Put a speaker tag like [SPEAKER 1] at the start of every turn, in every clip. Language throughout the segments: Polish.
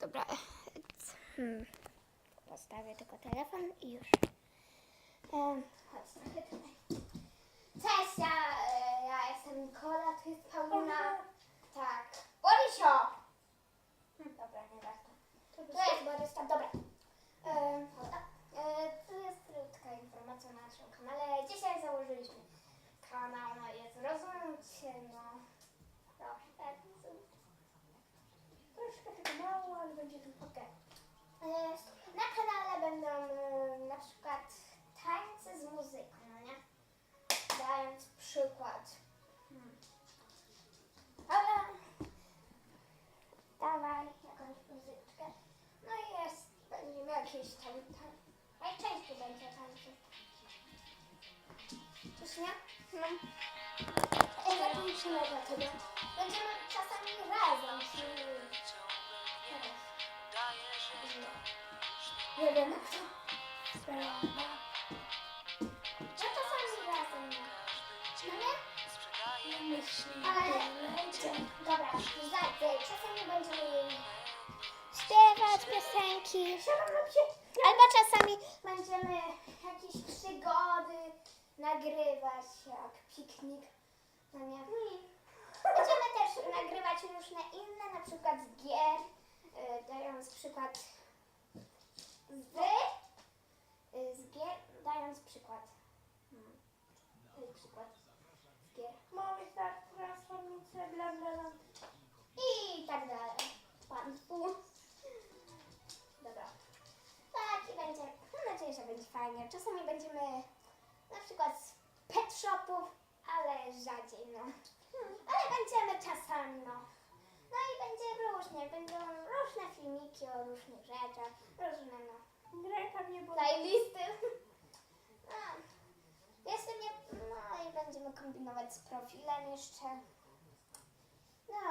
[SPEAKER 1] Dobra. Hmm. Postawię tylko telefon i już. Um, chodź trochę tutaj. Cześć, ja, e, ja jestem Nikola, tu jest Paulina. Tak. Borisio! Hm, Dobra, nie warto. To jest Borysta, dobra. E, tu jest krótka informacja na naszym kanale. Dzisiaj założyliśmy kanał, no jest, rozumcie, no. Trochę tak, troszkę tego mało, ale będzie to ok. E, Na kanale będą e, na przykład tańce z muzyką, no nie? Dając przykład. Hmm. Ale dawaj jakąś muzyczkę. No i jest, będziemy jakieś tam najczęściej będzie tańce. Już nie? No. E, zakończymy dlatego. Będziemy czasami razem się... Nie wiem jak to. No czasami razem. No nie? Będzie. Dobra, zaczę. Czasami będziemy śpiewać piosenki. Albo czasami będziemy jakieś przygody nagrywać, jak piknik. No nie? Będziemy też nagrywać różne inne, na przykład gier, y, dając przykład z, y, z gier, dając przykład. Hmm. Daj przykład gier.
[SPEAKER 2] Mamy tak transformację, bla bla bla.
[SPEAKER 1] I tak dalej. Państwu. Dobra. Tak i będzie, mam nadzieję, że będzie fajnie. Czasami będziemy na przykład z pet shopów, ale rzadziej, no. Ale będziemy czasami, no. No i będzie różnie, będą różne filmiki o różnych rzeczach, różne, no.
[SPEAKER 2] Greka boli.
[SPEAKER 1] Playlisty. No. Jeszcze nie, no i będziemy kombinować z profilem jeszcze. No,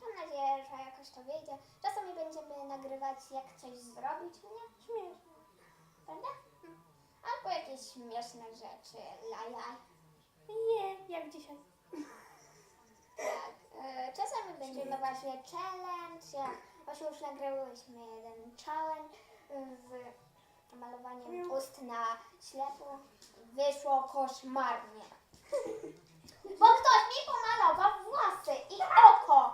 [SPEAKER 1] mam nadzieję, że jakoś to wyjdzie. Czasami będziemy nagrywać, jak coś zrobić, nie?
[SPEAKER 2] Śmieszne.
[SPEAKER 1] Prawda? Hmm. Albo jakieś śmieszne rzeczy, lajaj.
[SPEAKER 2] Nie, jak dzisiaj.
[SPEAKER 1] Tak. E, czasami będziemy właśnie challenge, jak właśnie już nagrywałyśmy jeden challenge z malowaniem ust na ślepo. Wyszło koszmarnie. Bo ktoś mi pomalował włosy i oko.